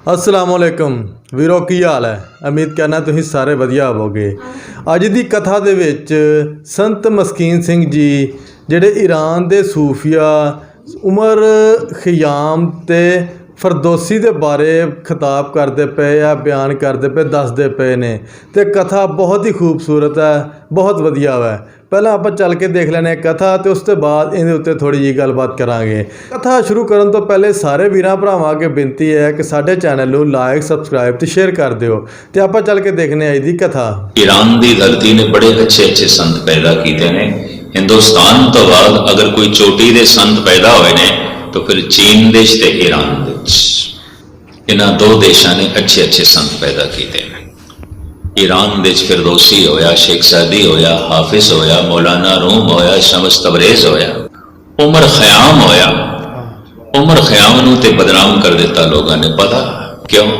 ਅਸਲਾਮ ਵਾਲੇਕਮ ਵੀਰੋ, ਕੀ ਹਾਲ ਹੈ? ਉਮੀਦ ਕਰਨਾ ਤੁਸੀਂ ਸਾਰੇ ਵਧੀਆ ਹੋਵੋਗੇ। ਅੱਜ ਦੀ ਕਥਾ ਦੇ ਵਿੱਚ ਸੰਤ ਮਸਕੀਨ ਸਿੰਘ ਜੀ, ਜਿਹੜੇ ਈਰਾਨ ਦੇ ਸੂਫੀਆ, ਉਮਰ ਖਿਆਮ ਤੇ ਫਰਦੋਸੀ ਦੇ ਬਾਰੇ ਖਿਤਾਬ ਕਰਦੇ ਪਏ ਆ, ਬਿਆਨ ਕਰਦੇ ਪਏ, ਦੱਸਦੇ ਪਏ ਨੇ ਤੇ ਕਥਾ ਬਹੁਤ ਹੀ ਖੂਬਸੂਰਤ ਹੈ, ਬਹੁਤ ਵਧੀਆ ਹੈ ਪਹਿਲਾਂ ਆਪਾਂ ਚੱਲ ਕੇ ਦੇਖ ਲੈਣੇ ਕਥਾ ਤੇ ਉਸ ਤੋਂ ਬਾਅਦ ਇਹਦੇ ਉੱਤੇ ਥੋੜੀ ਜਿਹੀ ਗੱਲਬਾਤ ਕਰਾਂਗੇ। ਕਥਾ ਸ਼ੁਰੂ ਕਰਨ ਤੋਂ ਪਹਿਲੇ ਸਾਰੇ ਵੀਰਾਂ ਭਰਾਵਾਂ ਅੱਗੇ ਬੇਨਤੀ ਹੈ ਕਿ ਸਾਡੇ ਚੈਨਲ ਨੂੰ ਲਾਈਕ ਸਬਸਕ੍ਰਾਈਬ ਤੇ ਸ਼ੇਅਰ ਕਰ ਦਿਓ ਤੇ ਆਪਾਂ ਚੱਲ ਕੇ ਦੇਖਨੇ ਆ ਅੱਜ ਦੀ ਕਥਾ। ਈਰਾਨ ਦੀ ਧਰਤੀ ਨੇ ਬੜੇ ਅੱਛੇ ਅੱਛੇ ਸੰਤ ਪੈਦਾ ਕੀਤੇ ਨੇ। ਹਿੰਦੁਸਤਾਨ ਤੋਂ ਬਾਅਦ ਅਗਰ ਕੋਈ ਚੋਟੀ ਦੇ ਸੰਤ ਪੈਦਾ ਹੋਏ ਨੇ, ਤਾਂ ਫਿਰ ਚੀਨ ਦੇਸ਼ ਤੇ ਈਰਾਨ ਦੇਸ਼ ਇਹਨਾਂ ਦੋ ਦੇਸ਼ਾਂ ਨੇ ਅੱਛੇ ਅੱਛੇ ਸੰਤ ਪੈਦਾ ਕੀਤੇ ਨੇ। ਈਰਾਨ ਦੇਸ਼ ਫਿਰਦੌਸੀ ਹੋਇਆ, ਸ਼ੇਖ ਸਾਦੀ ਹੋਇਆ, ਹਾਫਿਜ਼ ਹੋਇਆ, ਮੌਲਾਨਾ ਰੂਮ ਹੋਇਆ, ਸ਼ਮਸ ਤਬਰੇਜ਼ ਹੋਇਆ। ਉਮਰ ਖਿਆਮ ਹੋਇਆ। ਉਮਰ ਖਿਆਮ ਨੂੰ ਤੇ ਬਦਨਾਮ ਕਰ ਦਿੱਤਾ ਲੋਕਾਂ ਨੇ। ਪਤਾ ਕਿਉਂ?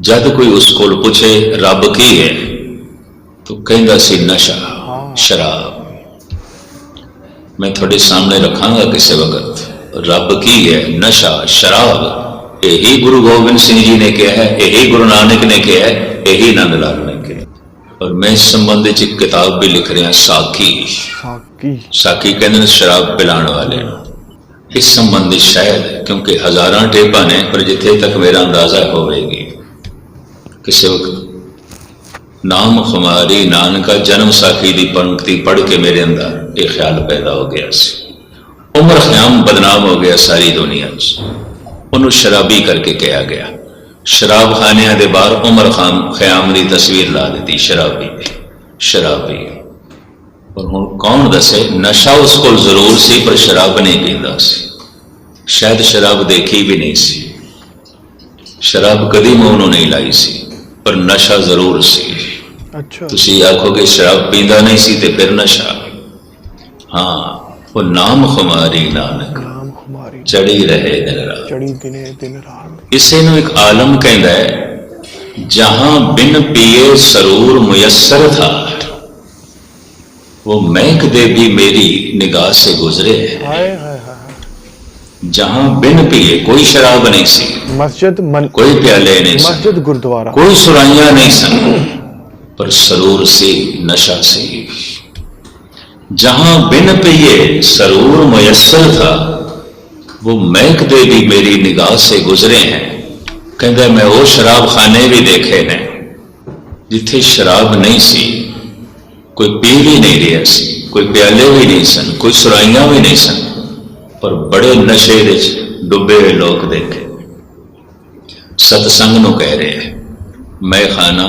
ਜਦ ਕੋਈ ਉਸ ਕੋਲ ਪੁੱਛੇ, ਰੱਬ ਕੀ ਹੈ? ਤੋ ਕਹਿੰਦਾ ਸੀ, ਨਸ਼ਾ, ਸ਼ਰਾਬ। ਮੈਂ ਤੁਹਾਡੇ ਸਾਹਮਣੇ ਰੱਖਾਂਗਾ ਕਿਸੇ ਵਕਤ। ਰੱਬ ਕੀ ਹੈ? ਨਸ਼ਾ ਸ਼ਰਾਬ। ਇਹੀ ਗੁਰੂ ਗੋਬਿੰਦ ਸਿੰਘ ਜੀ ਨੇ ਕਿਹਾ ਹੈ ਇਹੀ ਗੁਰੂ ਨਾਨਕ ਨੇ ਕਿਹਾ ਹੈ ਇਹੀ ਨੰਦ ਲਾਲ ਨੇ ਕਿਹਾ ਔਰ ਮੈਂ ਇਸ ਸੰਬੰਧ ਵਿੱਚ ਇੱਕ ਕਿਤਾਬ ਵੀ ਲਿਖ ਰਿਹਾ ਸਾਖੀ। ਸਾਕੀ ਸਾਕੀ ਕਹਿੰਦੇ ਨੇ ਸ਼ਰਾਬ ਪਿਲਾਉਣ ਵਾਲੇ ਨੂੰ। ਇਸ ਸੰਬੰਧੀ ਸ਼ਾਇਦ ਕਿਉਂਕਿ ਹਜ਼ਾਰਾਂ ਟੇਪਾਂ ਨੇ ਪਰ ਜਿੱਥੇ ਤੱਕ ਮੇਰਾ ਅੰਦਾਜ਼ਾ ਹੋਵੇਗੀ ਕਿਸੇ ਵਕਤ ਨਾਮ ਖੁਮਾਰੀ ਨਾਨਕਾ ਜਨਮ ਸਾਖੀ ਦੀ ਪੰਕਤੀ ਪੜ੍ਹ ਕੇ ਮੇਰੇ ਅੰਦਰ ਇਹ ਖਿਆਲ ਪੈਦਾ ਹੋ ਗਿਆ ਸੀ। ਉਮਰ ਖਿਆਮ ਬਦਨਾਮ ਹੋ ਗਿਆ ਸਾਰੀ ਦੁਨੀਆ 'ਚ ਉਹਨੂੰ ਸ਼ਰਾਬੀ ਕਰਕੇ ਕਿਹਾ ਗਿਆ ਸ਼ਰਾਬ ਖਾਨਿਆਂ ਦੇ ਬਾਹਰ ਉਮਰ ਖਾਨ ਖਿਆਮ ਦੀ ਤਸਵੀਰ ਲਾ ਦਿੱਤੀ ਸ਼ਰਾਬੀ ਦੀ ਸ਼ਰਾਬੀ ਪਰ ਹੁਣ ਕੌਣ ਦੱਸੇ ਨਸ਼ਾ ਉਸ ਕੋਲ ਜ਼ਰੂਰ ਸੀ ਪਰ ਸ਼ਰਾਬ ਨਹੀਂ ਪੀਂਦਾ ਸੀ ਸ਼ਾਇਦ ਸ਼ਰਾਬ ਦੇਖੀ ਵੀ ਨਹੀਂ ਸੀ ਸ਼ਰਾਬ ਕਦੀ ਮੂੰਹ ਨੂੰ ਨਹੀਂ ਲਾਈ ਸੀ ਪਰ ਨਸ਼ਾ ਜ਼ਰੂਰ ਸੀ ਅੱਛਾ ਤੁਸੀਂ ਆਖੋਗੇ ਸ਼ਰਾਬ ਪੀਂਦਾ ਨਹੀਂ ਸੀ ਤੇ ਫਿਰ ਨਸ਼ਾ ਹਾਂ وہ نام خماری نانک چڑی رہے دن رات۔ اسے نو ایک عالم کہندہ ہے جہاں بن پیے سرور میسر تھا وہ مہک دے بھی میری نگاہ سے گزرے ہیں۔ جہاں بن پیے کوئی شراب نہیں سی مسجد من کوئی پیالے نہیں مسجد گردوارا کوئی سرائیاں نہیں سن پر سرور سی نشہ سی۔ جہاں بن پہ یہ سرور میسر تھا، وہ مہک دے بھی میری نگاہ سے گزرے ہیں۔ کہتا میں وہ شراب خانے بھی دیکھے ہیں۔ جتھے شراب نہیں سی، کوئی پی بھی نہیں رہا سی کوئی پیالے بھی نہیں سن، کوئی سرائیاں بھی نہیں سن۔ پر بڑے نشے ڈبے ہوئے لوگ دیکھے۔ ست سنگ نو کہہ رہے ہیں۔ میں خانہ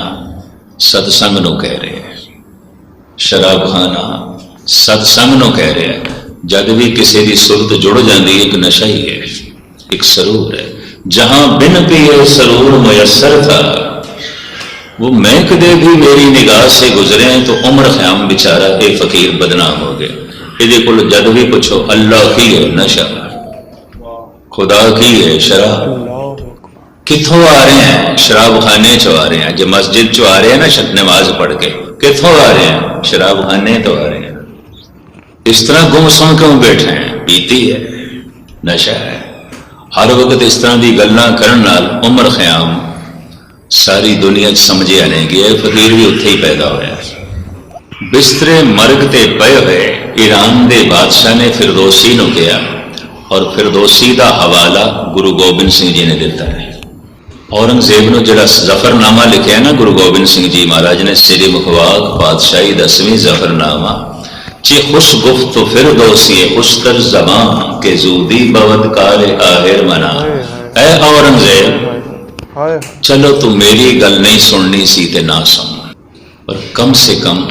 ست سنگ نو کہہ رہے ہیں۔ شراب خانہ ست سنگ نو کہہ ਕਹਿ ਰਿਹਾ جد بھی کسی کی سرت جڑ جاتی ہے ایک ਨਸ਼ਾ ہی ہے ایک سرور ہے جہاں بن پیے سرور میسر تھا وہ میں کدے بھی میری نگاہ سے گزرے ہیں تو عمر خیام بیچارہ اے فقیر بدنام ہو گیا یہ کل جد بھی پوچھو اللہ کی ہے نشہ خدا کی ہے شراب کتوں آ رہے ہیں شراب خانے چو آ رہے ہیں جو مسجد چو آ رہے ہیں نا نماز پڑھ کے کتوں آ رہے ہیں شراب خانے تو آ رہے ہیں इस तरह गुमसुम क्यों बैठे हैं पीती है नशा है हर वक्त इस तरह की गल्लां करन नाल उम्र ख्याम ਸਾਰੀ ਦੁਨੀਆ 'ਚ ਸਮਝਿਆ ਨਹੀਂ ਗਿਆ ਇਹ ਫਕੀਰ ਵੀ ਉੱਥੇ ਹੀ ਪੈਦਾ ਹੋਇਆ ਬਿਸਤਰੇ ਮਰਗ ਤੇ ਪਏ ਹੋਏ ਈਰਾਨ ਦੇ ਬਾਦਸ਼ਾਹ ਨੇ ਫਿਰਦੌਸੀ ਨੂੰ ਕਿਹਾ ਔਰ ਫਿਰਦੌਸੀ ਦਾ ਹਵਾਲਾ ਗੁਰੂ ਗੋਬਿੰਦ ਸਿੰਘ ਜੀ ਨੇ ਦਿੱਤਾ ਹੈ ਔਰੰਗਜ਼ੇਬ ਨੂੰ ਜਿਹੜਾ ਜ਼ਫਰਨਾਮਾ ਲਿਖਿਆ ਨਾ ਗੁਰੂ ਗੋਬਿੰਦ ਸਿੰਘ ਜੀ ਮਹਾਰਾਜ ਨੇ ਸ੍ਰੀ ਮੁਖਵਾਕ ਪਾਤਸ਼ਾਹੀ ਦਸਵੀਂ ਜ਼ਫਰਨਾਮਾ ਚੇ ਖੁਸ਼ ਗੁਫਤ ਜ਼ਮਾਂ ਕੇ ਜ਼ੂਦੀ ਬਵਦ ਕਾਰੇ ਆਹਿਰ ਮਨਾ। ਐ ਔਰੰਗਜ਼ੇਬ ਚਲੋ ਤੂੰ ਮੇਰੀ ਗੱਲ ਨਹੀਂ ਸੁਣਨੀ ਸੀ ਤੇ ਨਾ ਸੁਣ। ਪਰ ਕਮ ਸੇ ਕਮ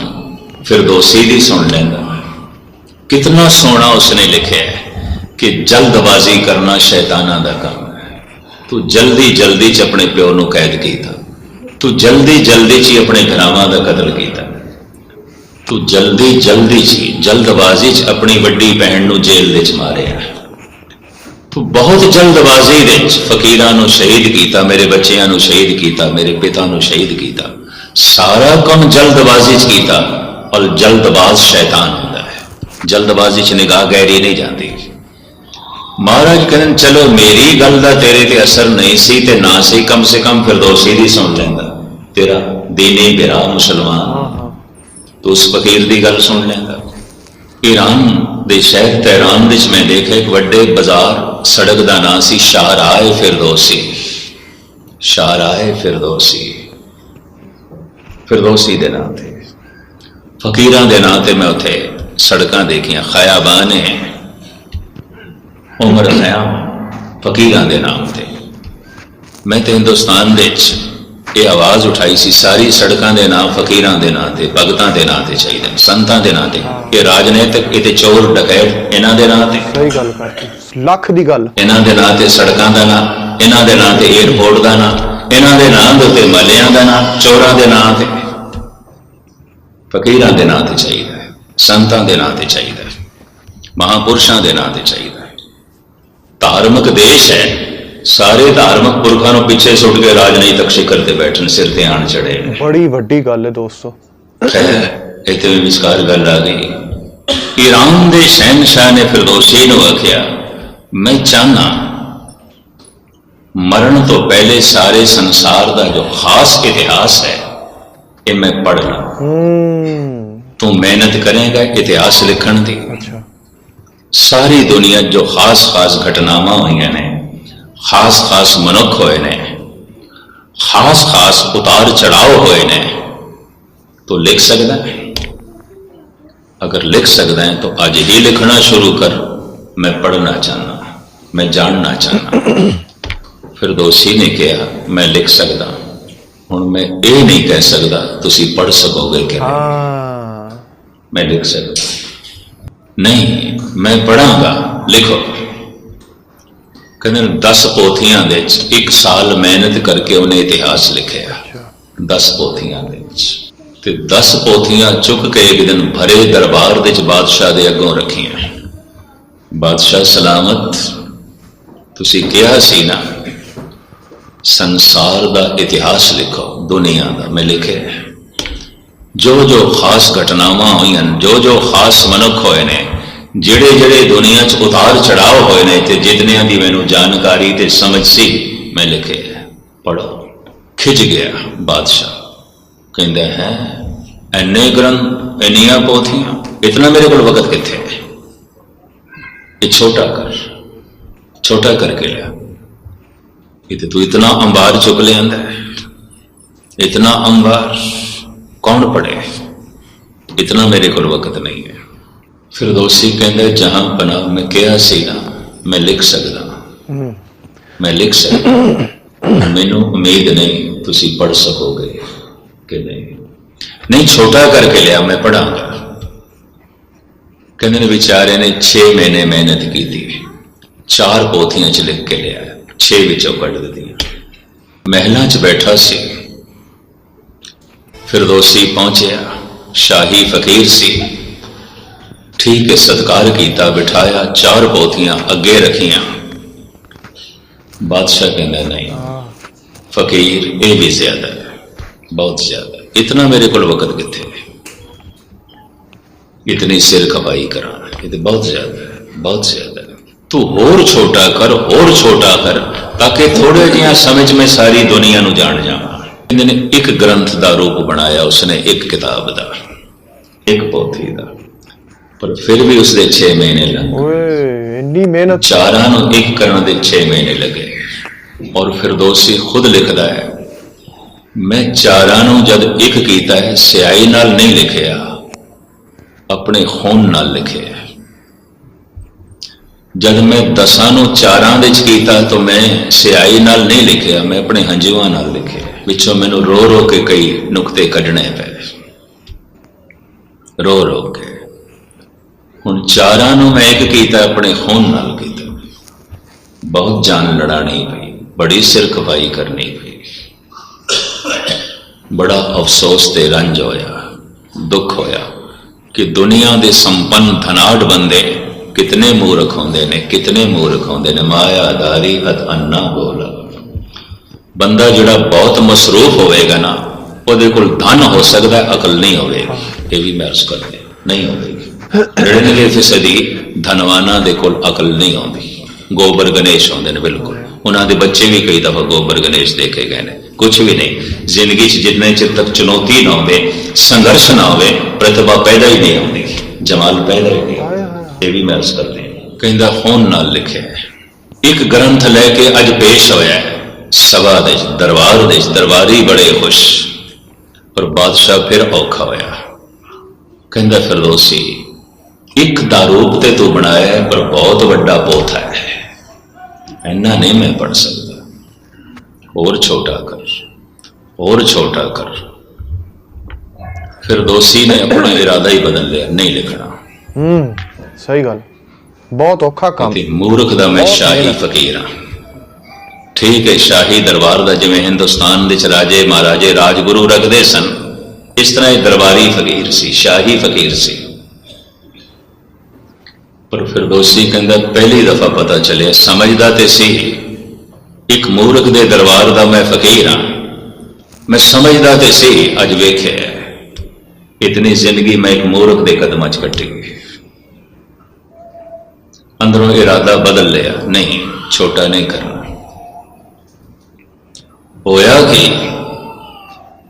ਫਿਰਦੌਸੀ ਦੀ ਸੁਣ ਲੈਂਦਾ। ਕਿਤਨਾ ਸੋਹਣਾ ਉਸਨੇ ਲਿਖਿਆ ਕਿ ਜਲਦਬਾਜ਼ੀ ਕਰਨਾ ਸ਼ੈਤਾਨਾਂ ਦਾ ਕੰਮ ਹੈ। ਤੂੰ ਜਲਦੀ ਜਲਦੀ ਚ ਆਪਣੇ ਪਿਓ ਨੂੰ ਕੈਦ ਕੀਤਾ। ਤੂੰ ਜਲਦੀ ਜਲਦੀ ਚ ਹੀ ਆਪਣੇ ਭਰਾਵਾਂ ਦਾ ਕਤਲ ਕੀਤਾ। ਤੂੰ ਜਲਦੀ ਜਲਦੀ ਚ ਜਲਦਬਾਜ਼ੀ ਚ ਆਪਣੀ ਵੱਡੀ ਭੈਣ ਨੂੰ ਜੇਲ੍ਹ ਵਿੱਚ ਮਾਰਿਆ। ਤੂੰ ਬਹੁਤ ਜਲਦਬਾਜ਼ੀ ਵਿੱਚ ਫਕੀਰਾਂ ਨੂੰ ਸ਼ਹੀਦ ਕੀਤਾ, ਮੇਰੇ ਬੱਚਿਆਂ ਨੂੰ ਸ਼ਹੀਦ ਕੀਤਾ, ਮੇਰੇ ਪਿਤਾ ਨੂੰ ਸ਼ਹੀਦ ਕੀਤਾ। ਸਾਰਾ ਕੰਮ ਜਲਦਬਾਜ਼ੀ 'ਚ ਕੀਤਾ, ਔਰ ਜਲਦਬਾਜ਼ ਸ਼ੈਤਾਨ ਹੁੰਦਾ ਹੈ। ਜਲਦਬਾਜ਼ੀ 'ਚ ਨਿਗਾਹ ਗਹਿਰੀ ਨਹੀਂ ਜਾਂਦੀ। ਮਹਾਰਾਜ ਕਹਿੰਦੇ, ਚਲੋ, ਮੇਰੀ ਗੱਲ ਦਾ ਤੇਰੇ ਤੇ ਅਸਰ ਨਹੀਂ ਸੀ ਤੇ ਨਾ ਸੀ, ਕਮ ਸੇ ਕਮ ਫਿਰਦੌਸੀ ਦੀ ਸੁਣ ਲੈਂਦਾ। ਤੇਰਾ ਦੀਨੀ ਬਿਰਾ ਮੁਸਲਮਾਨ। ਹਾਂ ਹਾਂ ਤੂੰ ਉਸ ਫਕੀਰ ਦੀ ਗੱਲ ਸੁਣ ਲੈਂਦਾ ਈਰਾਨ ਦੇ ਸ਼ਹਿਰ ਤਹਿਰਾਨ ਵਿੱਚ ਮੈਂ ਦੇਖਿਆ, ਇੱਕ ਵੱਡੇ ਬਾਜ਼ਾਰ, ਸੜਕ ਦਾ ਨਾਂ ਸੀ ਸ਼ਾਹਰਾਏ ਫਿਰਦੌਸੀ। ਸ਼ਾਹਰਾਏ ਫਿਰਦੌਸੀ। ਫਿਰਦੌਸੀ ਦੇ ਨਾਂ ਤੇ। ਫਕੀਰਾਂ ਦੇ ਨਾਂ ਤੇ ਮੈਂ ਉੱਥੇ ਸੜਕਾਂ ਦੇਖੀਆਂ, ਖਿਆਬਾਨ ਹੈ ਉਮਰ ਖਿਆਮ ਫਕੀਰਾਂ ਦੇ ਨਾਮ ਤੇ। ਮੈਂ ਤੇ ਹਿੰਦੁਸਤਾਨ ਵਿੱਚ ਇਹ ਆਵਾਜ਼ ਉਠਾਈ ਸੀ ਸਾਰੀ ਸੜਕਾਂ ਦੇ ਨਾਮ ਫਕੀਰਾਂ ਦੇ ਨਾਂ ਤੇ ਭਗਤਾਂ ਦੇ ਨਾਂ ਤੇ ਚਾਹੀਦੇ ਨੇ, ਸੰਤਾਂ ਦੇ ਨਾਂ ਤੇ ਇਹ ਰਾਜਨੀਤਿਕ ਇਹ ਤੇ ਚੋਰ ਡਕੈਤ ਇਹਨਾਂ ਦੇ ਨਾਂ ਤੇ ਸਹੀ ਗੱਲ ਕਰਤੀ ਲੱਖ ਦੀ ਗੱਲ ਇਹਨਾਂ ਦੇ ਨਾਂ ਤੇ ਸੜਕਾਂ ਦਾ ਨਾਂ ਇਹਨਾਂ ਦੇ ਨਾਂ ਤੇ 에ਅਰਪੋਰਟ ਦਾ ਨਾਂ ਇਹਨਾਂ ਦੇ ਨਾਂ ਦੇ ਉੱਤੇ ਮੱਲਿਆਂ ਦਾ ਨਾਂ ਚੋਰਾਂ ਦੇ ਨਾਂ ਤੇ ਫਕੀਰਾਂ ਦੇ ਨਾਂ ਤੇ ਚਾਹੀਦਾ ਹੈ ਸੰਤਾਂ ਦੇ ਨਾਂ ਤੇ ਚਾਹੀਦਾ ਹੈ ਮਹਾਪੁਰਸ਼ਾਂ ਦੇ ਨਾਂ ਤੇ ਚਾਹੀਦਾ ਹੈ ਧਾਰਮਿਕ ਦੇਸ਼ ਹੈ ਸਾਰੇ ਧਾਰਮਿਕ ਪੁਰਖਾਂ ਨੂੰ ਪਿੱਛੇ ਸੁੱਟ ਕੇ ਰਾਜਨੀਤਿਕ ਸਿਖਰ ਤੇ ਬੈਠਣ ਸਿਰ ਤੇ ਆਣ ਚੜੇ ਨੇ। ਬੜੀ ਵੱਡੀ ਗੱਲ ਹੈ ਦੋਸਤੋ। ਇੱਥੇ ਵੀ ਵਿਚਕਾਰ ਗੱਲ ਆ ਗਈ। ਈਰਾਨ ਦੇ ਸ਼ਹਿਨशाह ਨੇ ਫਿਰਦੌਸੀ ਨੂੰ ਆਖਿਆ ਮੈਂ ਚਾਹਨਾ ਮਰਨ ਤੋਂ ਪਹਿਲੇ ਸਾਰੇ ਸੰਸਾਰ ਦਾ ਜੋ ਖਾਸ ਇਤਿਹਾਸ ਹੈ ਇਹ ਮੈਂ ਪੜ੍ਹ ਲਾਂ। ਤੂੰ ਮਿਹਨਤ ਕਰੇਗਾ ਇਤਿਹਾਸ ਲਿਖਣ ਦੀ। ਅੱਛਾ। ਸਾਰੀ ਦੁਨੀਆ ਜੋ ਖਾਸ-ਖਾਸ ਘਟਨਾਵਾਂ ਹੋਈਆਂ ਨੇ ਖਾਸ-ਖਾਸ ਮਨੁੱਖ ਹੋਏ ਨੇ ਖਾਸ-ਖਾਸ ਉਤਾਰ ਚੜਾਅ ਹੋਏ ਨੇ ਤੂੰ ਲਿਖ ਸਕਦਾ ਅਗਰ ਲਿਖ ਸਕਦਾ ਹੈ ਤਾਂ ਅੱਜ ਹੀ ਲਿਖਣਾ ਸ਼ੁਰੂ ਕਰ ਮੈਂ ਪੜ੍ਹਨਾ ਚਾਹਨਾ ਮੈਂ ਜਾਣਨਾ ਚਾਹਨਾ ਫਿਰ ਦੋਸੀ ਨੇ ਕਿਹਾ ਮੈਂ ਲਿਖ ਸਕਦਾ ਹੁਣ ਮੈਂ ਇਹ ਨਹੀਂ ਕਹਿ ਸਕਦਾ ਤੁਸੀਂ ਪੜ੍ਹ ਸਕੋਗੇ ਮੈਂ ਲਿਖ ਸਕਦਾ ਨਹੀਂ ਮੈਂ ਪੜਾਂਗਾ ਲਿਖੋ ਕਹਿੰਦੇ 10 ਪੋਥੀਆਂ ਦੇ ਵਿੱਚ ਇੱਕ ਸਾਲ ਮਿਹਨਤ ਕਰਕੇ ਉਹਨੇ ਇਤਿਹਾਸ ਲਿਖਿਆ। 10 ਪੋਥੀਆਂ ਦੇ ਵਿੱਚ। ਤੇ 10 ਪੋਥੀਆਂ ਚੁੱਕ ਕੇ ਇੱਕ ਦਿਨ ਭਰੇ ਦਰਬਾਰ ਦੇ ਵਿੱਚ ਬਾਦਸ਼ਾਹ ਦੇ ਅੱਗੋਂ ਰੱਖੀਆਂ। ਬਾਦਸ਼ਾਹ ਸਲਾਮਤ ਤੁਸੀਂ ਕਿਹਾ ਸੀ ਨਾ ਸੰਸਾਰ ਦਾ ਇਤਿਹਾਸ ਲਿਖੋ ਦੁਨੀਆ ਦਾ ਮੈਂ ਲਿਖਿਆ ਜੋ ਜੋ ਖਾਸ ਘਟਨਾਵਾਂ ਹੋਈਆਂ ਜੋ ਜੋ ਖਾਸ ਮਨੁੱਖ ਹੋਏ ਨੇ ਜਿਹੜੇ ਜਿਹੜੇ ਦੁਨੀਆ 'ਚ ਉਤਾਰ ਚੜਾਅ ਹੋਏ ਨੇ ਤੇ ਜਿਤਨਿਆਂ ਦੀ ਮੈਨੂੰ ਜਾਣਕਾਰੀ ਤੇ ਸਮਝ ਸੀ, ਮੈਂ ਲਿਖਿਆ ਪੜੋ ਖਿੱਚ ਗਿਆ ਬਾਦਸ਼ਾਹ। ਕਹਿੰਦਾ ਹੈ, ਐਨੇ ਗ੍ਰੰਥ, ਇੰਨੀਆਂ ਪੋਥੀਆਂ, ਇਤਨਾ ਮੇਰੇ ਕੋਲ ਵਕਤ ਕਿੱਥੇ ਹੈ? ਇਹ ਛੋਟਾ ਕਰ ਛੋਟਾ ਕਰਕੇ ਲਿਆ ਇਹ ਤੇ ਤੂੰ ਇਤਨਾ ਅੰਬਾਰ ਚੁੱਕ ਲਿਆਂਦਾ ਹੈ। ਇਤਨਾ ਅੰਬਾਰ ਕੌਣ ਪੜੇ ਇਤਨਾ ਮੇਰੇ ਕੋਲ ਵਕਤ ਨਹੀਂ। ਹੈ ਫਿਰ ਦੋਸੀ ਕਹਿੰਦੇ ਜਹਾਂ ਬਨਾ ਮੈਂ ਕਿਹਾ ਸੀ ਨਾ ਮੈਂ ਲਿਖ ਸਕਦਾ ਮੈਂ ਲਿਖ ਸਕਦਾ ਮੈਨੂੰ ਉਮੀਦ ਨਹੀਂ ਤੁਸੀਂ ਪੜ ਸਕੋਗੇ ਕਿ ਨਹੀਂ। ਨਹੀਂ ਛੋਟਾ ਕਰਕੇ ਲਿਆ ਮੈਂ ਪੜਾਂਗਾ ਕਹਿੰਦੇ ਨੇ ਵਿਚਾਰੇ ਨੇ 6 ਮਹੀਨੇ ਮਿਹਨਤ ਕੀਤੀ। ਚਾਰ ਪੋਥੀਆਂ ਚ ਲਿਖ ਕੇ ਲਿਆ 6 ਵਿੱਚੋਂ ਕੱਢ ਦਿੱਤੀਆਂ। ਮਹਿਲਾਂ 'ਚ ਬੈਠਾ ਸੀ। ਫਿਰਦੌਸੀ ਪਹੁੰਚਿਆ। ਸ਼ਾਹੀ ਫਕੀਰ ਸੀ। ਠੀਕ ਹੈ, ਸਤਕਾਰ ਕੀਤਾ, ਬਿਠਾਇਆ, ਚਾਰ ਪੋਥੀਆਂ ਅੱਗੇ ਰੱਖੀਆਂ। ਬਾਦਸ਼ਾਹ ਕਹਿੰਦਾ, ਨਹੀਂ, ਫਕੀਰ, ਇਹ ਵੀ ਜ਼ਿਆਦਾ ਹੈ, ਬਹੁਤ ਜ਼ਿਆਦਾ ਇਤਨਾ ਮੇਰੇ ਕੋਲ ਵਕਤ ਕਿੱਥੇ ਹੈ? ਇਤਨੀ ਸਿਰ ਖਪਾਈ ਕਰਾਂ, ਇਹ ਤੇ ਬਹੁਤ ਜ਼ਿਆਦਾ ਹੈ, ਬਹੁਤ ਜ਼ਿਆਦਾ ਹੈ। ਤੂੰ ਹੋਰ ਛੋਟਾ ਕਰ, ਹੋਰ ਛੋਟਾ ਕਰ, ਤਾਂ ਕਿ ਥੋੜੇ ਜਿਹਾ ਸਮਝ ਮੈਂ ਸਾਰੀ ਦੁਨੀਆ ਨੂੰ ਜਾਣ ਜਾਵਾਂ। ਇਹਨਾਂ ਨੇ, ਇੱਕ ਗ੍ਰੰਥ ਦਾ ਰੂਪ ਬਣਾਇਆ ਉਸਨੇ, ਇੱਕ ਕਿਤਾਬ ਦਾ, ਇੱਕ ਪੋਥੀ ਦਾ। ਪਰ ਫਿਰ ਵੀ ਉਸਦੇ 6 ਮਹੀਨੇ ਲੱਗੇ ਓਏ ਇੰਨੀ ਮਿਹਨਤ ਚਾਰਾਂ ਨੂੰ ਇੱਕ ਕਰਨ ਦੇ 6 ਮਹੀਨੇ ਲੱਗੇ। ਔਰ ਫਿਰਦੌਸੀ ਖੁਦ ਲਿਖਦਾ ਹੈ ਮੈਂ ਚਾਰਾਂ ਨੂੰ ਜਦ ਇੱਕ ਕੀਤਾ ਹੈ ਸਿਆਹੀ ਨਾਲ ਨਹੀਂ ਲਿਖਿਆ ਆਪਣੇ ਖੂਨ ਨਾਲ ਲਿਖਿਆ। ਜਦ ਮੈਂ ਦਸਾਂ ਨੂੰ ਚਾਰਾਂ ਦੇ ਚ ਕੀਤਾ ਤਾਂ ਮੈਂ ਸਿਆਹੀ ਨਾਲ ਨਹੀਂ ਲਿਖਿਆ ਮੈਂ ਆਪਣੇ ਹੰਝੂਆਂ ਨਾਲ ਲਿਖਿਆ ਵਿੱਚੋਂ ਮੈਨੂੰ ਰੋ ਰੋ ਕੇ ਕਈ ਨੁਕਤੇ ਕੱਢਣੇ ਪਏ। ਰੋ ਰੋ ਕੇ। ਹੁਣ ਚਾਰਾਂ ਨੂੰ ਮੈਂ ਇੱਕ ਕੀਤਾ, ਆਪਣੇ ਖੂਨ ਨਾਲ ਕੀਤਾ। ਬਹੁਤ ਜਾਨ ਲੜਾਣੀ ਪਈ, ਬੜੀ ਸਿਰ ਖਪਾਈ ਕਰਨੀ ਪਈ। ਬੜਾ ਅਫਸੋਸ ਤੇ ਰੰਜ ਹੋਇਆ, ਦੁੱਖ ਹੋਇਆ ਕਿ ਦੁਨੀਆ ਦੇ ਸੰਪੰਨ ਧਨਾਢ ਬੰਦੇ ਕਿਤਨੇ ਮੂਰਖ ਹੁੰਦੇ ਨੇ, ਕਿਤਨੇ ਮੂਰਖ ਹੁੰਦੇ ਨੇ। ਮਾਇਆ ਧਾਰੀ ਹਤ ਅੰਨਾ ਬੋਲ। ਬੰਦਾ ਜਿਹੜਾ ਬਹੁਤ ਮਸਰੂਫ ਹੋਵੇਗਾ ਨਾ, ਉਹਦੇ ਕੋਲ ਧਨ ਹੋ ਸਕਦਾ, ਅਕਲ ਨਹੀਂ ਹੋਵੇਗੀ। ਇਹ ਵੀ ਮੈਂ ਅਰਜ਼ ਕਰਦੇ, ਨਹੀਂ ਹੋਵੇਗੀ। 99% ਧਨਵਾਨਾਂ ਦੇ ਕੋਲ ਅਕਲ ਨਹੀਂ ਆਉਂਦੀ। ਗੋਬਰ ਗਣੇਸ਼ ਆਉਂਦੇ ਨੇ ਬਿਲਕੁਲ। ਉਹਨਾਂ ਦੇ ਬੱਚੇ ਵੀ ਕਈ ਦਫਾ ਗੋਬਰ ਗਣੇਸ਼ ਦੇਖੇ ਗਏ ਨੇ। ਕੁਝ ਵੀ ਨਹੀਂ। ਜ਼ਿੰਦਗੀ 'ਚ ਜਿੰਨੇ ਚਿਰ ਤੱਕ ਚੁਣੌਤੀ ਨਾ ਹੋਵੇ, ਸੰਘਰਸ਼ ਨਾ ਹੋਵੇ, ਪ੍ਰਤਿਭਾ ਪੈਦਾ ਹੀ ਨਹੀਂ ਹੁੰਦੀ। ਜਮਾਲ ਪੈਦਾ ਹੀ ਨਹੀਂ ਹੁੰਦਾ। ਇਹ ਵੀ ਮੈਂ ਅਰਜ਼ ਕਰਦੇ ਕਹਿੰਦਾ, ਹੋਣ ਨਾਲ ਲਿਖਿਆ ਇੱਕ ਗ੍ਰੰਥ ਲੈ ਕੇ ਅੱਜ ਪੇਸ਼ ਹੋਇਆ ਹੈ। ਸਭਾ ਦੇ ਦਰਬਾਰ ਦੇ ਦਰਬਾਰੀ ਬੜੇ ਖੁਸ਼। ਪਰ ਬਾਦਸ਼ਾਹ ਫਿਰ ਔਖਾ ਹੋਇਆ। ਕਹਿੰਦਾ, ਫਿਰਦੌਸੀ ਇੱਕ ਦਾ ਰੂਪ ਤੇ ਤੂੰ ਬਣਾਇਆ ਹੈ ਪਰ ਬਹੁਤ ਵੱਡਾ ਪੋਥਾ ਹੈ। ਇੰਨਾ ਨਹੀਂ ਮੈਂ ਪੜ ਸਕਦਾ। ਹੋਰ ਛੋਟਾ ਕਰ। ਹੋਰ ਛੋਟਾ ਕਰ। ਫਿਰ ਦੋਸੀ ਨੇ ਆਪਣਾ ਇਰਾਦਾ ਹੀ ਬਦਲ ਲਿਆ ਨਹੀਂ ਲਿਖਣਾ। ਹੂੰ ਸਹੀ ਗੱਲ। ਬਹੁਤ ਔਖਾ ਕੰਮ। ਤੇ ਮੂਰਖ ਦਾ ਮੈਂ ਸ਼ਾਹੀ। ਫਕੀਰ ਹਾਂ। ਠੀਕ ਹੈ ਸ਼ਾਹੀ ਦਰਬਾਰ ਦਾ ਜਿਵੇਂ ਹਿੰਦੁਸਤਾਨ ਵਿੱਚ ਰਾਜੇ ਮਹਾਰਾਜੇ ਰਾਜਗੁਰੂ ਰੱਖਦੇ ਸਨ ਇਸ ਤਰ੍ਹਾਂ ਇਹ ਦਰਬਾਰੀ ਫਕੀਰ ਸੀ ਸ਼ਾਹੀ ਫਕੀਰ ਸੀ। ਪਰ ਫਿਰ ਦੋਸ਼ੀ ਕਹਿੰਦਾ, ਪਹਿਲੀ ਦਫਾ ਪਤਾ ਚੱਲਿਆ, ਸਮਝਦਾ ਤੇ ਸੀ। ਇੱਕ ਮੂਰਖ ਦੇ ਦਰਬਾਰ ਦਾ ਮੈਂ ਫਕੀਰ ਹਾਂ। ਮੈਂ ਸਮਝਦਾ ਤੇ ਸੀ, ਅੱਜ ਵੇਖਿਆ ਇਤਨੀ ਜ਼ਿੰਦਗੀ ਮੈਂ ਇੱਕ ਮੂਰਖ ਦੇ ਕਦਮਾਂ 'ਚ ਕੱਟੀ ਅੰਦਰੋਂ ਇਰਾਦਾ ਬਦਲ ਲਿਆ, ਨਹੀਂ, ਛੋਟਾ ਨਹੀਂ ਕਰਨਾ। ਹੋਇਆ ਕਿ?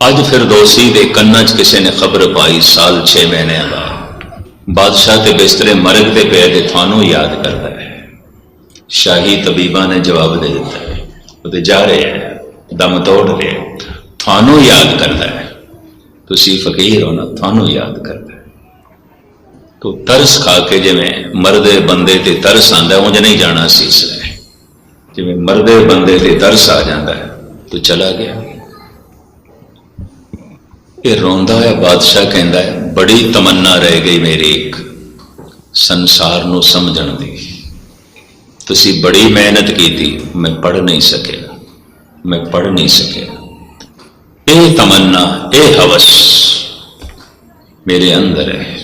ਅੱਜ ਫਿਰ ਦੋਸ਼ੀ ਦੇ ਕੰਨਾਂ 'ਚ ਕਿਸੇ ਨੇ ਖਬਰ ਪਾਈ, ਸਾਲ 6 ਮਹੀਨਿਆਂ ਦਾ ਬਾਦਸ਼ਾਹ ਤੇ ਬਿਸਤਰੇ ਮਰਗ ਤੇ ਪਏ ਤੇ ਤੁਹਾਨੂੰ ਯਾਦ ਕਰਦਾ ਹੈ। ਸ਼ਾਹੀ ਤਬੀਬਾਂ ਨੇ ਜਵਾਬ ਦੇ ਦਿੱਤਾ ਹੈ। ਉਹਦੇ ਜਾ ਰਹੇ ਹੈ, ਦਮ ਤੋੜ ਰਿਹਾ ਤੁਹਾਨੂੰ ਯਾਦ ਕਰਦਾ ਹੈ। ਤੁਸੀਂ ਫਕੀਰ ਹੋ ਨਾ, ਤੁਹਾਨੂੰ ਯਾਦ ਕਰਦਾ ਹੈ। ਤੋ ਤਰਸ ਖਾ ਕੇ ਜਿਵੇਂ ਮਰਦੇ ਬੰਦੇ ਤੇ ਤਰਸ ਆਂਦਾ ਉਂਝ ਨਹੀਂ ਜਾਣਾ ਸੀ ਇਸ ਜਿਵੇਂ ਮਰਦੇ ਬੰਦੇ ਤੇ ਤਰਸ ਆ ਜਾਂਦਾ ਹੈ, ਤੋ ਚਲਾ ਗਿਆ। ਇਹ ਰੋਂਦਾ ਹੋਇਆ ਬਾਦਸ਼ਾਹ ਕਹਿੰਦਾ ਹੈ, ਬੜੀ ਤਮੰਨਾ ਰਹਿ ਗਈ ਮੇਰੀ ਇੱਕ ਸੰਸਾਰ ਨੂੰ ਸਮਝਣ ਦੀ। ਤੁਸੀਂ ਬੜੀ ਮਿਹਨਤ ਕੀਤੀ, ਮੈਂ ਪੜ ਨਹੀਂ ਸਕਿਆ, ਮੈਂ ਪੜ ਨਹੀਂ ਸਕਿਆ। ਇਹ ਤਮੰਨਾ, ਇਹ ਹਵਸ ਮੇਰੇ ਅੰਦਰ ਹੈ।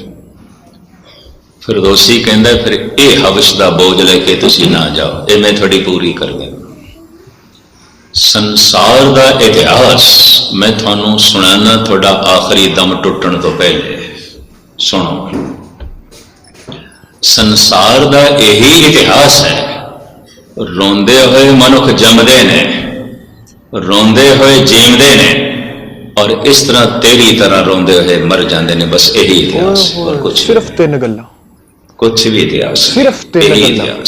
ਫਿਰ ਦੋਸ਼ੀ ਕਹਿੰਦਾ ਫਿਰ ਇਹ ਹਵਸ ਦਾ ਬੋਝ ਲੈ ਕੇ ਤੁਸੀਂ ਨਾ ਜਾਓ, ਇਹ ਮੈਂ ਤੁਹਾਡੀ ਪੂਰੀ ਕਰ ਸੰਸਾਰ ਦਾ ਇਤਿਹਾਸ ਮੈਂ ਤੁਹਾਨੂੰ ਸੁਣਾਣਾ ਤੁਹਾਡਾ ਆਖਰੀ ਦਮ ਟੁੱਟਣ ਤੋਂ ਪਹਿਲੇ। ਸੁਣੋ। ਸੰਸਾਰ ਦਾ ਇਹੀ ਇਤਿਹਾਸ ਹੈ। ਰੋਂਦੇ ਹੋਏ ਮਨੁੱਖ ਜੰਮਦੇ ਨੇ ਰੋਂਦੇ ਹੋਏ ਜੀਵਦੇ ਨੇ ਔਰ ਇਸ ਤਰ੍ਹਾਂ ਤੇਰੀ ਤਰ੍ਹਾਂ ਰੋਂਦੇ ਹੋਏ ਮਰ ਜਾਂਦੇ ਨੇ। ਬਸ ਇਹੀ ਇਤਿਹਾਸ ਹੋਰ ਕੁਝ ਸਿਰਫ ਤਿੰਨ ਗੱਲਾਂ। ਕੁਝ ਵੀ ਇਤਿਹਾਸ। ਸਿਰਫ ਤਿੰਨ ਗੱਲਾਂ।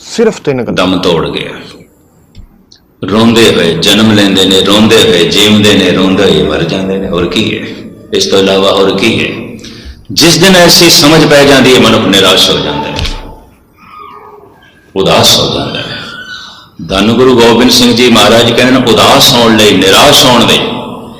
ਸਿਰਫ ਤਿੰਨ ਗੱਲਾਂ। ਦਮ ਤੋੜ ਗਿਆ। ਰੋਂਦੇ ਹੋਏ, ਜਨਮ ਲੈਂਦੇ ਨੇ, ਰੋਂਦੇ ਹੋਏ ਜੀਵਦੇ ਨੇ, ਰੋਂਦੇ ਹੋਏ ਮਰ ਜਾਂਦੇ ਨੇ। ਹੋਰ ਕੀ ਹੈ? ਇਸ ਤੋਂ ਇਲਾਵਾ ਹੋਰ ਕੀ ਹੈ? ਜਿਸ ਦਿਨ ਐਸੀ ਸਮਝ ਪੈ ਜਾਂਦੀ ਹੈ, ਮਨੁੱਖ ਨਿਰਾਸ਼ ਹੋ ਜਾਂਦਾ ਹੈ। ਉਦਾਸ ਹੋ ਜਾਂਦਾ ਹੈ। ਧੰਨ ਗੁਰੂ ਗੋਬਿੰਦ ਸਿੰਘ ਜੀ ਮਹਾਰਾਜ ਕਹਿਣ ਉਦਾਸ ਹੋਣ ਲਈ, ਨਿਰਾਸ਼ ਹੋਣ ਲਈ,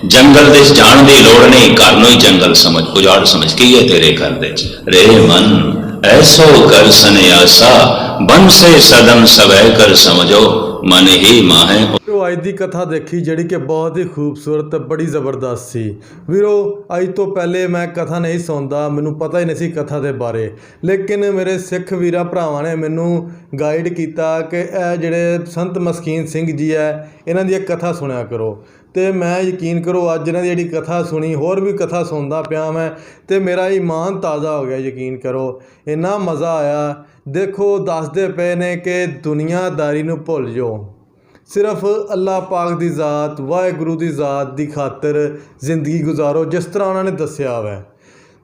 ਜੰਗਲ ਦੇ ਜਾਣ ਦੀ ਲੋੜ ਨਹੀਂ, ਘਰ ਨੂੰ ਹੀ ਜੰਗਲ ਸਮਝ, ਉਜਾੜ ਸਮਝ ਕੀ ਹੈ ਤੇਰੇ ਘਰ ਦੇ ਰੇ ਮਨ, ਐਸੋ ਕਰ ਸੰਿਆਸਾ ਬਨ ਸੇ ਸਦਨ ਸਵੈ ਕਰ ਸਮਝੋ। ਮਨ ਹੀ ਮਾਹੇ ਵੀਰੋ, ਅੱਜ ਦੀ ਕਥਾ ਦੇਖੀ ਜਿਹੜੀ ਕਿ ਬਹੁਤ ਹੀ ਖੂਬਸੂਰਤ ਤੇ ਬੜੀ ਜ਼ਬਰਦਸਤ ਸੀ। ਵੀਰੋ, ਅੱਜ ਤੋਂ ਪਹਿਲੇ ਮੈਂ ਕਥਾ ਨਹੀਂ ਸੁਣਦਾ, ਮੈਨੂੰ ਪਤਾ ਹੀ ਨਹੀਂ ਸੀ ਕਥਾ ਦੇ ਬਾਰੇ। ਲੇਕਿਨ ਮੇਰੇ ਸਿੱਖ ਵੀਰਾਂ ਭਰਾਵਾਂ ਨੇ ਮੈਨੂੰ ਗਾਈਡ ਕੀਤਾ ਕਿ ਇਹ ਜਿਹੜੇ ਸੰਤ ਮਸਕੀਨ ਸਿੰਘ ਜੀ ਹੈ, ਇਹਨਾਂ ਦੀ ਇੱਕ ਕਥਾ ਸੁਣਿਆ ਕਰੋ। ਤੇ ਮੈਂ ਯਕੀਨ ਕਰੋ ਅੱਜ ਇਹਨਾਂ ਦੀ ਜਿਹੜੀ ਕਥਾ ਸੁਣੀ, ਹੋਰ ਵੀ ਕਥਾ ਸੁਣਦਾ ਪਿਆ ਮੈਂ ਤੇ ਮੇਰਾ ਈਮਾਨ ਤਾਜ਼ਾ ਹੋ ਗਿਆ, ਯਕੀਨ ਕਰੋ। ਇੰਨਾ ਮਜ਼ਾ ਆਇਆ। ਦੇਖੋ, ਦੱਸਦੇ ਪਏ ਨੇ ਕਿ ਦੁਨੀਆਦਾਰੀ ਨੂੰ ਭੁੱਲ ਜਾਓ। ਸਿਰਫ ਅੱਲਾਹ ਪਾਕ ਦੀ ਜ਼ਾਤ, ਵਾਹਿਗੁਰੂ ਦੀ ਜ਼ਾਤ ਦੀ ਖਾਤਰ ਜ਼ਿੰਦਗੀ ਗੁਜ਼ਾਰੋ, ਜਿਸ ਤਰ੍ਹਾਂ ਉਹਨਾਂ ਨੇ ਦੱਸਿਆ ਹੋਇਆ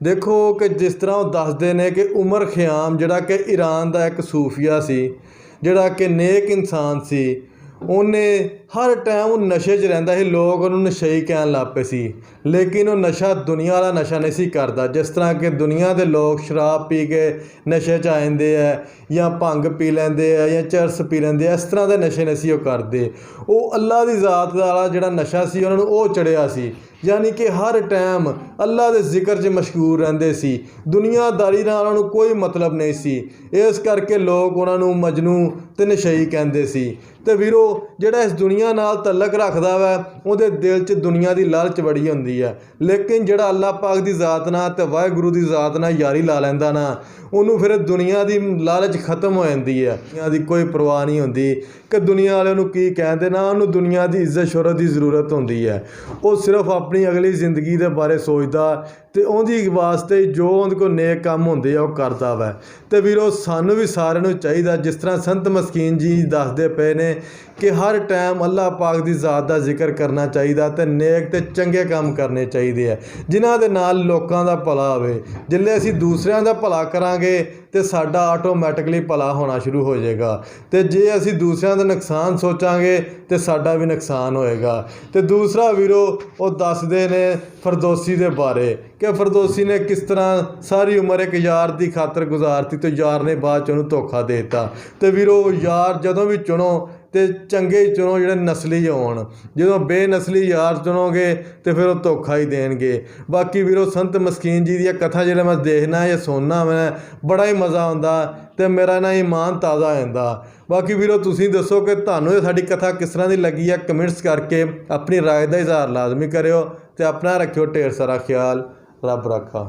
ਦੇਖੋ ਕਿ ਜਿਸ ਤਰ੍ਹਾਂ ਉਹ ਦੱਸਦੇ ਨੇ ਕਿ ਉਮਰ ਖਿਆਮ ਜਿਹੜਾ ਕਿ ਈਰਾਨ ਦਾ ਇੱਕ ਸੂਫੀਆ ਸੀ, ਜਿਹੜਾ ਕਿ ਨੇਕ ਇਨਸਾਨ ਸੀ ਉਹਨੇ ਹਰ ਟਾਈਮ ਉਹ ਨਸ਼ੇ 'ਚ ਰਹਿੰਦਾ ਸੀ, ਲੋਕ ਉਹਨੂੰ ਨਸ਼ਈ ਕਹਿਣ ਲੱਗ ਪਏ ਸੀ। ਲੇਕਿਨ ਉਹ ਨਸ਼ਾ, ਦੁਨੀਆ ਵਾਲਾ ਨਸ਼ਾ ਨਹੀਂ ਸੀ ਕਰਦਾ। ਜਿਸ ਤਰ੍ਹਾਂ ਕਿ ਦੁਨੀਆ ਦੇ ਲੋਕ ਸ਼ਰਾਬ ਪੀ ਕੇ ਨਸ਼ੇ 'ਚ ਆ ਜਾਂਦੇ ਆ, ਜਾਂ ਭੰਗ ਪੀ ਲੈਂਦੇ ਆ, ਜਾਂ ਚਰਸ ਪੀ ਲੈਂਦੇ ਆ, ਇਸ ਤਰ੍ਹਾਂ ਦੇ ਨਸ਼ੇ ਨਹੀਂ ਸੀ ਉਹ ਕਰਦੇ। ਉਹ ਅੱਲਾ ਦੀ ਜ਼ਾਤ ਵਾਲਾ ਜਿਹੜਾ ਨਸ਼ਾ ਸੀ, ਉਹਨਾਂ ਨੂੰ ਉਹ ਚੜਿਆ ਸੀ। ਯਾਨੀ ਕਿ ਹਰ ਟਾਈਮ ਅੱਲਾ ਦੇ ਜ਼ਿਕਰ 'ਚ ਮਸ਼ਹੂਰ ਰਹਿੰਦੇ ਸੀ। ਦੁਨੀਆਦਾਰੀ ਨਾਲ ਉਹਨਾਂ ਨੂੰ ਕੋਈ ਮਤਲਬ ਨਹੀਂ ਸੀ। ਇਸ ਕਰਕੇ ਲੋਕ ਉਹਨਾਂ ਨੂੰ ਮਜਨੂ ਤੇ ਨਸ਼ਈ ਕਹਿੰਦੇ ਸੀ। ਤੇ ਵੀਰੋ, ਜਿਹੜਾ ਇਸ ਦੁਨੀਆ ਨਾਲ ਤਲਕ ਰੱਖਦਾ ਵਾ, ਉਹਦੇ ਦਿਲ 'ਚ ਦੁਨੀਆ ਦੀ ਲਾਲਚ ਬੜੀ ਹੁੰਦੀ ਹੈ ਲੇਕਿਨ ਜਿਹੜਾ ਅੱਲਾਹ ਪਾਕ ਦੀ ਜ਼ਾਤ ਨਾਲ ਤੇ ਵਾਹਿਗੁਰੂ ਦੀ ਜ਼ਾਤ ਨਾਲ ਯਾਰੀ ਲਾ ਲੈਂਦਾ ਨਾ, ਉਹਨੂੰ ਫਿਰ ਦੁਨੀਆ ਦੀ ਲਾਲਚ ਖਤਮ ਹੋ ਜਾਂਦੀ ਹੈ ਦੁਨੀਆ ਦੀ ਕੋਈ ਪਰਵਾਹ ਨਹੀਂ ਹੁੰਦੀ ਕਿ ਦੁਨੀਆ ਵਾਲਿਆਂ ਨੂੰ ਕੀ ਕਹਿੰਦੇ ਨਾ, ਉਹਨੂੰ ਦੁਨੀਆ ਦੀ ਇੱਜ਼ਤ ਸ਼ੋਹਰਤ ਦੀ ਜ਼ਰੂਰਤ ਹੁੰਦੀ ਹੈ ਉਹ ਸਿਰਫ ਆਪਣੀ ਅਗਲੀ ਜ਼ਿੰਦਗੀ ਦੇ ਬਾਰੇ ਸੋਚਦਾ ਤੇ ਉਹਦੀ ਵਾਸਤੇ ਜੋ ਉਹਦੇ ਕੋਲ ਨੇਕ ਕੰਮ ਹੁੰਦੇ ਆ, ਉਹ ਕਰਦਾ ਵਾ। ਤੇ ਵੀਰੋ, ਸਾਨੂੰ ਵੀ ਸਾਰਿਆਂ ਨੂੰ ਚਾਹੀਦਾ, ਜਿਸ ਤਰ੍ਹਾਂ ਸੰਤ ਮਸਕੀਨ ਜੀ ਦੱਸਦੇ ਪਏ ਨੇ ਕਿ ਹਰ ਟਾਈਮ ਅੱਲਾਹ ਪਾਕ ਦੀ ਜ਼ਾਤ ਦਾ ਜ਼ਿਕਰ ਕਰਨਾ ਚਾਹੀਦਾ ਤੇ ਨੇਕ ਤੇ ਚੰਗੇ ਕੰਮ ਕਰਨੇ ਚਾਹੀਦੇ ਆ। ਜਿਨ੍ਹਾਂ ਦੇ ਨਾਲ ਲੋਕਾਂ ਦਾ ਭਲਾ ਹੋਵੇ, ਜਿੱਲੇ ਅਸੀਂ ਦੂਸਰਿਆਂ ਦਾ ਭਲਾ ਕਰਾਂਗੇ ਤੇ ਸਾਡਾ ਆਟੋਮੈਟਿਕਲੀ ਭਲਾ ਹੋਣਾ ਸ਼ੁਰੂ ਹੋ ਜਾਏਗਾ। ਤੇ ਜੇ ਅਸੀਂ ਦੂਸਰਿਆਂ ਦਾ ਨੁਕਸਾਨ ਸੋਚਾਂਗੇ ਤੇ ਸਾਡਾ ਵੀ ਨੁਕਸਾਨ ਹੋਏਗਾ। ਤੇ ਦੂਸਰਾ ਵੀਰੋ, ਉਹ ਦੱਸਦੇ ਨੇ ਫਰਦੋਸੀ ਦੇ ਬਾਰੇ ਕਿ ਫਰਦੋਸੀ ਨੇ ਕਿਸ ਤਰ੍ਹਾਂ ਸਾਰੀ ਉਮਰ ਇੱਕ ਯਾਰ ਦੀ ਖਾਤਰ ਗੁਜ਼ਾਰਤੀ ਤੇ ਯਾਰ ਨੇ ਬਾਅਦ ਚ ਉਹਨੂੰ ਧੋਖਾ ਦੇ ਦਿੱਤਾ। ਤੇ ਵੀਰੋ ਯਾਰ ਜਦੋਂ ਵੀ ਚੁਣੋ ਤੇ ਚੰਗੇ ਹੀ ਚੁਣੋ ਜਿਹੜੇ ਨਸਲੀ ਹੋਣ ਜਦੋਂ ਬੇਨਸਲੀ ਯਾਰ ਚੁਣੋਗੇ ਤੇ ਫਿਰ ਉਹ ਧੋਖਾ ਹੀ ਦੇਣਗੇ ਬਾਕੀ ਵੀਰੋ ਸੰਤ ਮਸਕੀਨ ਜੀ ਦੀਆਂ ਕਥਾ ਜਿਹੜੇ ਮੈਂ ਦੇਖਣਾ ਜਾਂ ਸੁਣਨਾ ਮੈਂ ਬੜਾ ਹੀ ਮਜ਼ਾ ਆਉਂਦਾ ਤੇ ਮੇਰਾ ਨਾ ਇਮਾਨ ਤਾਜ਼ਾ ਹੋ ਜਾਂਦਾ ਬਾਕੀ ਵੀਰੋ ਤੁਸੀਂ ਦੱਸੋ ਕਿ ਤੁਹਾਨੂੰ ਇਹ ਸਾਡੀ ਕਥਾ ਕਿਸ ਤਰ੍ਹਾਂ ਦੀ ਲੱਗੀ ਹੈ ਕਮੈਂਟਸ ਕਰਕੇ ਆਪਣੀ رائے ਦਾ ਇਜ਼ਹਾਰ ਲਾਜ਼ਮੀ ਕਰਿਓ ਤੇ ਆਪਣਾ ਰੱਖਿਓ ਢੇਰ ਸਾਰਾ ਖਿਆਲ ਰੱਬ ਰੱਖਾ